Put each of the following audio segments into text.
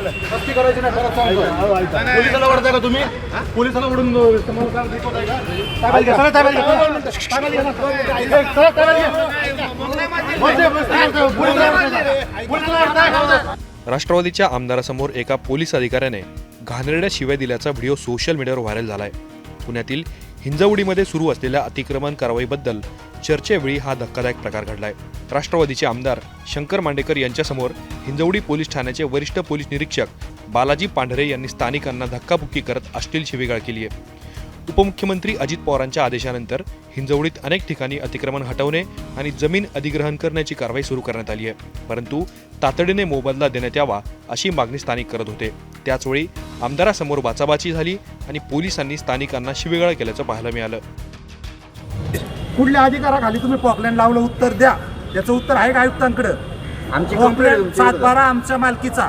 मस्ती करायची नाही परत सांगतो पोलिसाला ओढताय का तुम्ही? पोलिसाला ओढून? राष्ट्रवादीच्या आमदारासमोर एका पोलीस अधिकाऱ्याने घाणेरड्या शिव्या दिल्याचा व्हिडिओ सोशल मीडियावर व्हायरल झालाय. पुण्यातील हिंजवडीमध्ये सुरू असलेल्या अतिक्रमण कारवाईबद्दल चर्चेवेळी हा धक्कादायक प्रकार घडलाय. राष्ट्रवादीचे आमदार शंकर मांडेकर यांच्यासमोर हिंजवडी पोलीस ठाण्याचे वरिष्ठ पोलीस निरीक्षक बालाजी पांढरे यांनी स्थानिकांना धक्काबुक्की करत अश्लील शिवीगाळ केली आहे. उपमुख्यमंत्री अजित पवारांच्या आदेशानंतर हिंजवडीत अनेक ठिकाणी अतिक्रमण हटवणे आणि जमीन अधिग्रहण करण्याची कारवाई सुरू करण्यात आली आहे. परंतु तातडीने मोबदला देण्यात यावा अशी मागणी स्थानिक करत होते. त्याचवेळी आमदारासमोर बाचाबाची झाली आणि पोलिसांनी स्थानिकांना शिवीगाळ केल्याचं पाहायला मिळालं. कुठल्या अधिकाराखाली तुम्ही पॉकलँड लावलं? उत्तर द्या. याचं उत्तर आहे का आयुक्तांकडे? आमची पॉकलँड सात बारा आमच्या मालकीचा.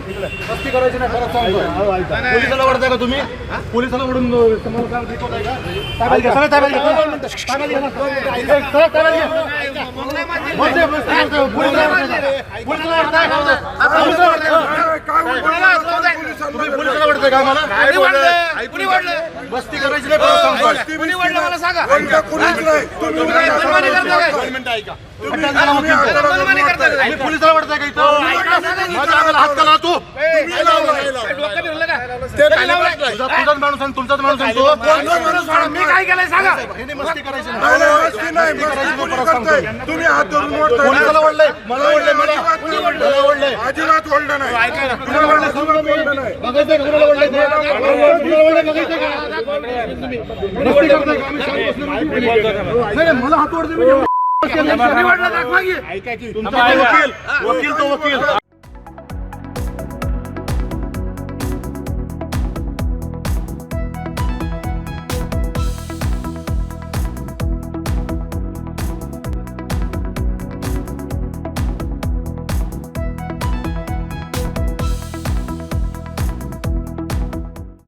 मस्ती करायची नाही परत पोलिसाला ओढताय का तुम्ही? पोलिसाला ओढून तुम्हाला का? पोलिसाला ओढताय का? पोलिसाला ओढताय. तुम्ही पोलिसाला ओढताय का आम्हाला? मस्ती करायची नाही परत सांगतो दोन मिनिटं ऐका. तुम्ही पोलिसाला ओढताय का इथं माझ्या अंगाला हात का लावतो? तुझा तुझाच माणूस आणि तुमचाच माणूस तो. मी काय केलंय सांगा? हिने मस्ती करायची नाही. मस्ती करायची नाही, परत सांगतो. तुम्ही हात धरून ओढलंय. मला ओढलंय मला. मला ओढलंय. अजिबात ओढलं नाही. कुणाला ओढलंय? कुणाला ओढलंय? बघायचंय का? कुणाला ओढलंय? कुणाला ओढलंय. बघायचंय का? मस्ती करताय का? आम्ही शांत बसलो नाही. नाही, नाही, मला हात ओढतोय म्हणजे तुमचा तो वकील. वकील तो वकील.